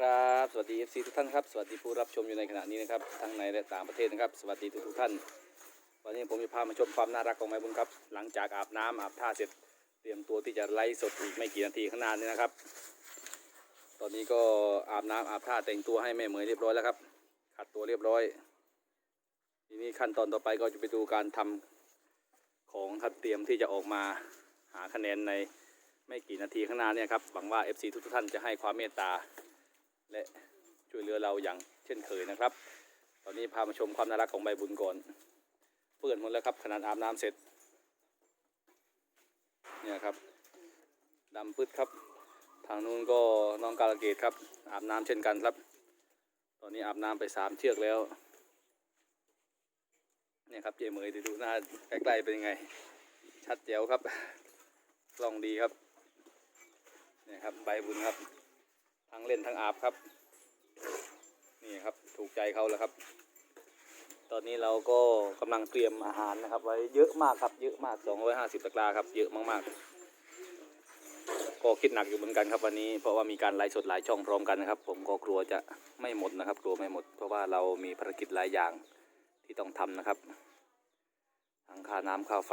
ครับ สวัสดี FC ทุกท่านครับ สวัสดีผู้รับชมอยู่ในขณะนี้นะครับ ทั้งในและต่างประเทศนะครับ สวัสดีทุกทุกท่าน วันนี้ผมจะพามาชมความน่ารักของไม้บุญครับ หลังจากอาบน้ำอาบท่าเสร็จ เตรียมตัวที่จะไล่สดอีกไม่กี่นาทีข้างหน้านี้นะครับ ตอนนี้ก็อาบน้ำอาบท่าแต่งตัวให้แม่เหมยเรียบร้อยแล้วครับ ขัดตัวเรียบร้อย ทีนี้ขั้นตอนต่อไปก็จะไปดูการทำของครับเตรียมที่จะออกมาหาคะแนนในไม่กี่นาทีข้างหน้าเนี่ยครับ หวังว่า FC ทุกๆท่านจะให้ความเมตตา และช่วยเหลือเราอย่างเช่นเคยนะครับ ตอนนี้พามาชมความน่ารักของใบบุญก่อนเปื้อนหมดแล้วครับขนาดอาบน้ำเสร็จเนี่ยครับดำปึ๊ดครับ ทางนู้นก็น้องกาลเกตครับ อาบน้ำเช่นกันครับ ตอนนี้อาบน้ำไปสามเชือกแล้วเนี่ยครับเจมเหมยดูหน้าใกล้ๆเป็นยังไง ชัดแจ๋วครับกล้องดีครับเนี่ยครับใบบุญครับ ทั้งเล่นทั้งอาบครับ นี่ครับถูกใจเขาแล้วครับ ตอนนี้เราก็กำลังเตรียมอาหารนะครับ ไว้เยอะมากครับเยอะมาก 250ตะกร้าครับเยอะมากๆ ก็คิดหนักอยู่เหมือนกันครับวันนี้เพราะว่ามีการไลฟ์สดหลายช่องพร้อมกันนะครับ ผมก็กลัวจะไม่หมดนะครับกลัวไม่หมด เพราะว่าเรามีภารกิจหลายอย่างที่ต้องทำนะครับทั้งค่าน้ำค่าไฟ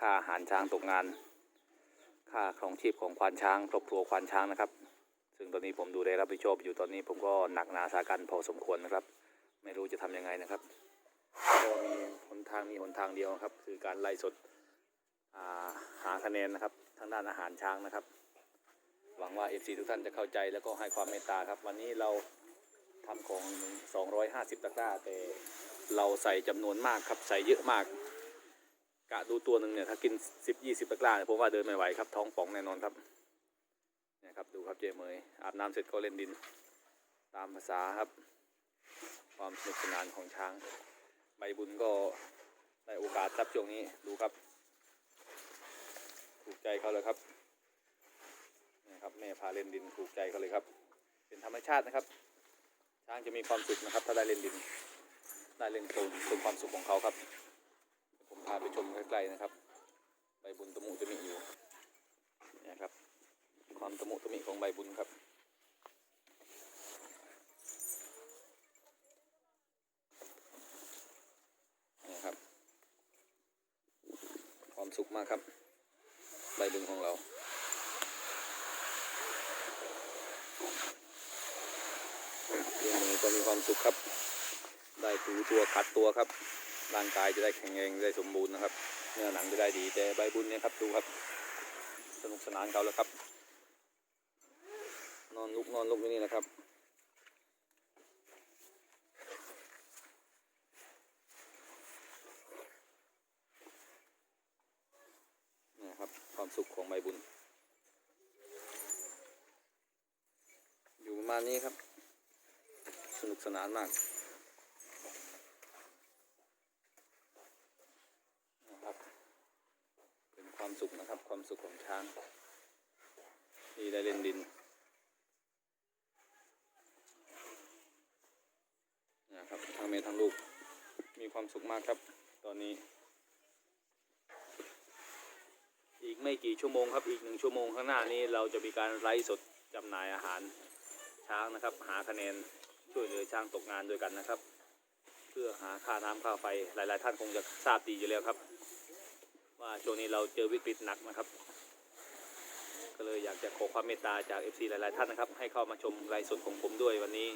ค่าอาหารช้างตกงาน ค่าครองชีพของควานช้างครอบครัวควานช้างนะครับ ซึ่งตอนนี้ผมดูได้รับผิดชอบอยู่ตอนนี้ผมก็หนักหนาสากันพอสมควรนะครับ ไม่รู้จะทำยังไงนะครับก็มีหนทางมีหนทางเดียวครับ คือการไล่สดาหาคะแนนนะครับทางด้านอาหารช้างนะครับ หวังว่า FC ทุกท่านจะเข้าใจแล้วก็ให้ความเมตตาครับ วันนี้เราทำของ 250 ตะกร้าแต่เราใส่จำนวนมากครับใส่เยอะมาก กะดูตัวหนึ่งเนี่ยถ้ากิน 10-20 ตะกร้าผมว่าเดินไม่ไหวครับท้องป่องแน่นอนครับ ครับดูครับเจเมยอาบน้ำเสร็จก็เล่นดิน ตามภาษาครับ ความสนุกสนานของช้าง ใบบุญก็ได้โอกาสครับช่วงนี้ดูครับ ถูกใจเขาเลยครับนี่ครับแม่พาเล่นดินถูกใจเขาเลยครับ เป็นธรรมชาตินะครับช้างจะมีความสุขนะครับ ถ้าได้เล่นดิน ได้เล่นโคลนเป็นความสุขของเขาครับ ผมพาไปชมใกล้ๆนะครับใบบุญตะมุจะมีอยู่นี่ครับ ความตะมุตะมิของใบบุญครับ นี่ครับ ความสุขมากครับ ใบบุญของเราเรื่องนี้ก็มีความสุขครับ ได้ถูตัวขัดตัวครับ ร่างกายจะได้แข็งแรงได้สมบูรณ์นะครับ เนื้อหนังจะได้ดีแต่ใบบุญเนี่ยครับดูครับ สนุกสนานเขาแล้วครับ กนอนลุกอยู่นี่นะครับนี่ครับ ความสุขของใบบุญ อยู่ประมาณนี้ครับ สนุกสนานมากนะครับเป็นความสุขนะครับ ความสุขของช้างที่ได้เล่นดินนะครับ ทั้งเมย์ทั้งลูก มีความสุขมากครับ ตอนนี้ อีกไม่กี่ชั่วโมงครับอีกหนึ่งชั่วโมงข้างหน้านี้เราจะมีการไลฟ์สดจำหน่ายอาหารช้างนะครับ หาคะแนนช่วยเหลือช้างตกงานด้วยกันนะครับ เพื่อหาค่าน้ำค่าไฟหลาย ๆ ท่านคงจะทราบดีอยู่แล้วครับ ว่าช่วงนี้เราเจอวิกฤตหนักนะครับก็เลยอยากจะขอความเมตตาจาก FC หลาย ๆ ท่านนะครับ ให้เข้ามาชมไลฟ์สดของผมด้วยวันนี้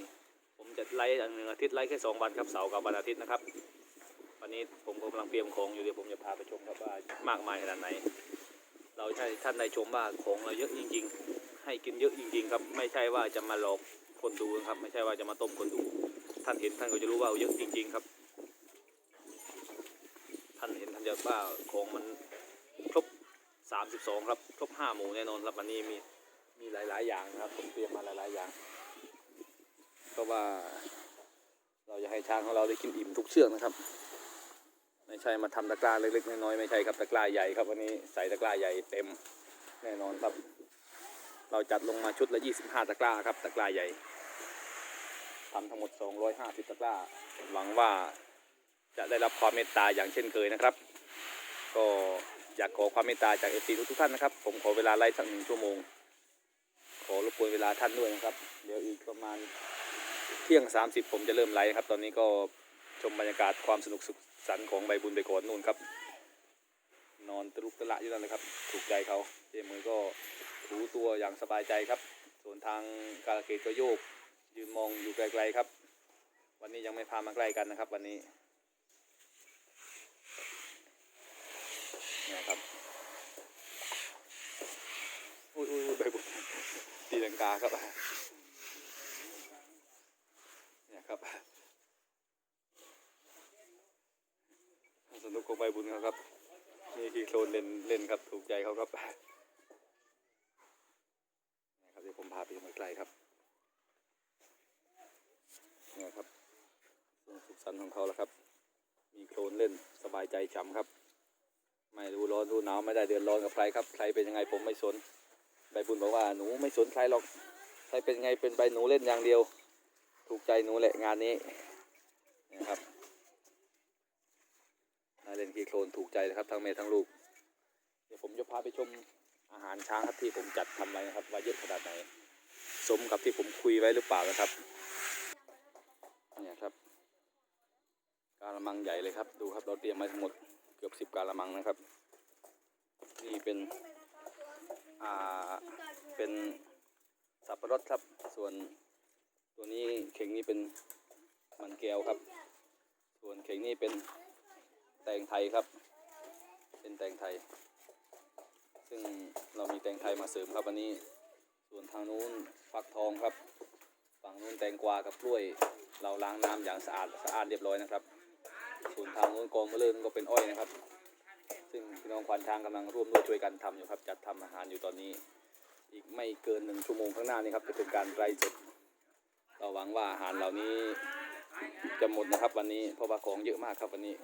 ผมจะไลฟ์อันหนึ่งอาทิตย์ไลฟ์แค่สองวันครับเสาร์กับวันอาทิตย์นะครับ วันนี้ผมกำลังเตรียมของอยู่เดี๋ยวผมจะพาไปชมครับว่ามากมายขนาดไหน เราให้ท่านได้ชมว่าของเราเยอะจริง ๆ ให้กินเยอะจริง ๆ ครับ ไม่ใช่ว่าจะมาหลอกคนดูนะครับ ไม่ใช่ว่าจะมาต้มคนดู ท่านเห็นท่านก็จะรู้ว่าเยอะจริง ๆ ครับ ท่านเห็นท่านจะว่าของมันครบ32 ครับ ครบ5หมูแน่นอนครับวันนี้มีมีหลาย ๆ อย่างนะครับผมเตรียมมาหลาย ๆ อย่าง เพราะว่า เราจะให้ช้างของเราได้กินอิ่มทุกเชือกนะครับ ไม่ใช่มาทำตะกร้าเล็กๆน้อยๆไม่ใช่ครับตะกร้าใหญ่ครับวันนี้ใส่ตะกร้าใหญ่เต็มแน่นอนครับ เราจัดลงมาชุดละ 25 ตะกร้าครับตะกร้าใหญ่ทำทั้งหมด 250 ตะกร้า หวังว่าจะได้รับความเมตตาอย่างเช่นเคยนะครับ ก็อยากขอความเมตตาจากเอฟซีทุกๆท่านนะครับ ผมขอเวลาไล่สักหนึ่งชั่วโมง ขอรบกวนเวลาท่านด้วยนะครับ เดี๋ยวอีกประมาณ เที่ยง 30 ผมจะเริ่มไลฟ์ครับ ตอนนี้ก็ชมบรรยากาศความสนุกสุขสันต์ของใบบุญไปก่อนนู่นครับ นอนตะลุกตะละอยู่นั่นเลยครับ ถูกใจเขาเจมือก็ถูตัวอย่างสบายใจครับ ส่วนทางกาลเกตก็โยก ยืนมองอยู่ไกลๆครับ วันนี้ยังไม่พามาใกล้กันนะครับ วันนี้นี่ครับอุ้ยอุ้ยอุ้ยใบบุญตีลังกาครับเนี่ยครับสนุกของใบบุญเขาครับ นี่คือโคลนเล่นเล่นครับ ถูกใจเขาครับนี่ครับเดี๋ยว ผมพาไปดูใกลๆครับเนี่ยครับส่วนสุขสันต์ของเขาแล้วครับ มีโคลนเล่นสบายใจฉ่ำครับ ไม่รู้ร้อนรู้หนาวไม่ได้เดือดร้อนกับใครครับ ใครเป็นยังไงผมไม่สน ใบบุญบอกว่าหนูไม่สนใครหรอก ใครเป็นไงเป็นใบหนูเล่นอย่างเดียว ถูกใจหนูแหละงานนี้นะครับน่าเล่นกีโคลนถูกใจนะครับทั้งเมย์ทั้งลูก เดี๋ยวผมจะพาไปชม อาหารช้างครับที่ผมจัดทำไว้นะครับว่าเยอะขนาดไหน สมกับที่ผมคุยไว้หรือเปล่านะครับเนี่ยครับกาละมังใหญ่เลยครับ ดูครับเราเตรียมมาทั้งหมดเกือบสิบกาละมังนะครับ นี่เป็นอ่าเป็นสับปะรดครับ ส่วนตัวนี้เข่งนี้เป็นมันแก้วครับ ส่วนเข่งนี้เป็นแตงไทยครับ เป็นแตงไทย ซึ่ง เรามีแตงไทยมาเสริมครับวันนี้ ส่วนทางนู้นฟักทองครับ ฝั่งนู้นแตงกวากับกล้วย เราล้างน้ำอย่างสะอาดสะอาดเรียบร้อยนะครับ ส่วนทางนู้นกองมะเริ่มก็เป็นอ้อยนะครับ ซึ่งพี่น้องควานช้างกำลังร่วมด้วยช่วยกันทำอยู่ครับจัดทำอาหารอยู่ตอนนี้ อีกไม่เกินหนึ่งชั่วโมงข้างหน้านี้ครับจะเป็นการไร่สดเราหวังว่าอาหารเหล่านี้จะหมดนะครับวันนี้เพราะว่าของเยอะมากครับวันนี้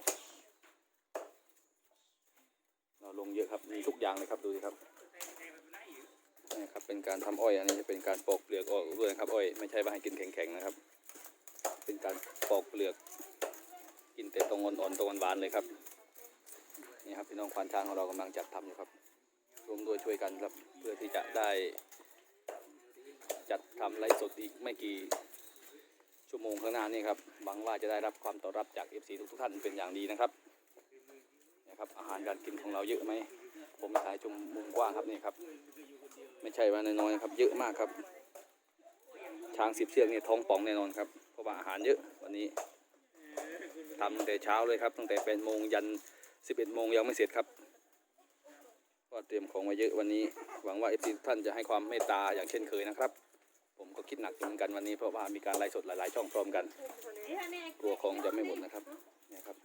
เราลงเยอะครับมีทุกอย่างเลยครับดูสิครับ นี่ครับเป็นการทำอ้อย อันนี้จะเป็นการปอกเปลือกออกด้วยนะครับอ้อยไม่ใช่ว่าให้กินแข็งๆนะครับ เป็นการปอกเปลือก กินแต่ตรงอ่อนๆตรงหวานๆเลยครับนี่ครับพี่น้องควานช้างของเรากำลังจัดทำอยู่ครับรวมด้วยช่วยกันครับเพื่อที่จะได้ จัดทำไลฟ์สดอีกไม่กี่ชั่วโมงข้างหน้านี่ครับหวังว่าจะได้รับความตอบรับจาก FC ทุกๆท่านเป็นอย่างดีนะครับนะครับอาหารการกินของเราเยอะไหมผมถ่ายชมมุมกว้างครับนี่ครับ ไม่ใช่ว่าน้อยๆนะครับ เยอะมากครับ ช้างสิบเชือกเนี่ยท้องป่องแน่นอนครับ เพราะว่าอาหารเยอะวันนี้ทำตั้งแต่เช้าเลยครับ ตั้งแต่แปดโมงยันสิบเอ็ดโมงยังไม่เสร็จครับ ก็เตรียมของไว้เยอะวันนี้ หวังว่าเอฟซีท่านจะให้ความเมตตาอย่างเช่นเคยนะครับ ผมก็คิดหนักเหมือนกันวันนี้เพราะว่ามีการไลฟ์สดหลายๆ ช่องพร้อมกันกลัวของจะไม่หมดนะครับนี่ครับ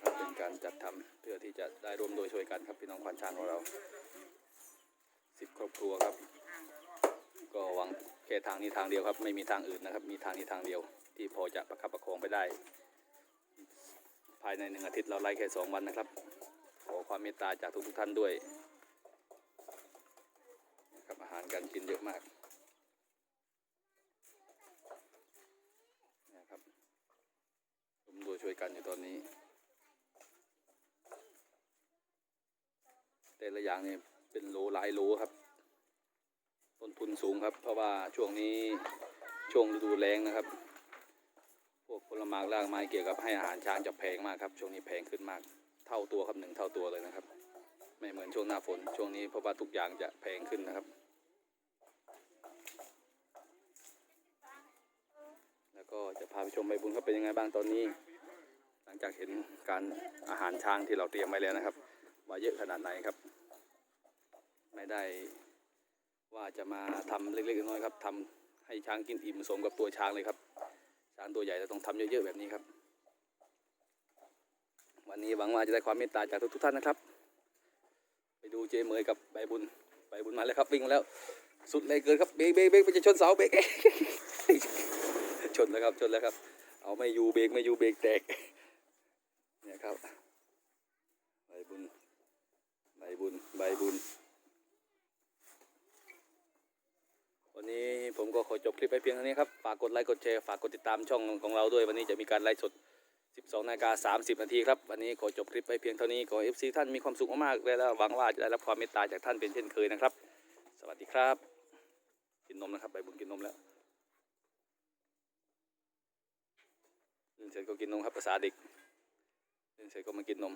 เป็น การจัดทำเพื่อที่จะได้ร่วมโดยช่วยกันครับพี่น้องควานช้างของเราสิบครอบครัวครับ ก็หวังแค่ทางนี้ทางเดียวครับ ไม่มีทางอื่นนะครับ มีทางนี้ทางเดียว ที่พอจะประคับประคองไปได้ ภายในหนึ่งอาทิตย์เราไล่แค่สองวันนะครับขอความเมตตาจากทุกท่านด้วยนะครับอาหารการกินเยอะมากนะครับร่วมด้วยช่วยกันอยู่ตอนนี้ แต่ละอย่างเนี่ยเป็นโลหลายโลครับต้นทุนสูงครับ เพราะว่าช่วงนี้ช่วงฤดูแล้งนะครับ พวกผลไม้รากไม้เกี่ยวกับให้อาหารช้างจะแพงมากครับ ช่วงนี้แพงขึ้นมาก เท่าตัวครับหนึ่งเท่าตัวเลยนะครับ ไม่เหมือนช่วงหน้าฝนช่วงนี้เพราะว่าทุกอย่างจะแพงขึ้นนะครับ แล้วก็จะพาไปชมใบบุญครับเป็นยังไงบ้างตอนนี้ หลังจากเห็นการอาหารช้างที่เราเตรียมไว้แล้วนะครับ ว่าเยอะขนาดไหนครับ ไม่ได้ว่าจะมาทำเล็กๆน้อยๆครับทำให้ช้างกินอิ่มสมกับตัวช้างเลยครับ ช้างตัวใหญ่เราต้องทำเยอะๆแบบนี้ครับ วันนี้หวังว่าจะได้ความเมตตาจากทุกๆท่านนะครับ ไปดูเจเมยกับใบบุญใบบุญมาแล้วครับวิ่งมาแล้วสุดเลยเกินครับเบรกเบรกเบรกมันจะชนเสาเบรกชนแล้วครับชนแล้วครับ เอาไม่อยู่เบรกไม่อยู่เบรกแตกเนี่ยครับใบบุญ บบุญใบบุญ วันนี้ผมก็ขอจบคลิปไปเพียงเท่านี้ครับ ฝากกดไลค์กดแชร์ ฝากกดติดตามช่องของเราด้วย วันนี้จะมีการไลฟ์สด 12นาฬิกา30 นาทีครับ วันนี้ขอจบคลิปไปเพียงเท่านี้ ขอ FC ท่านมีความสุขมากๆเลยแล้วหวังว่าจะได้รับความเมตตาจากท่านเป็นเช่นเคยนะครับ สวัสดีครับ กินนมนะครับใบบุญกินนมแล้วเล่นเสร็จก็กินนมครับภาษาเด็กล่นเสร็จก็มากินนม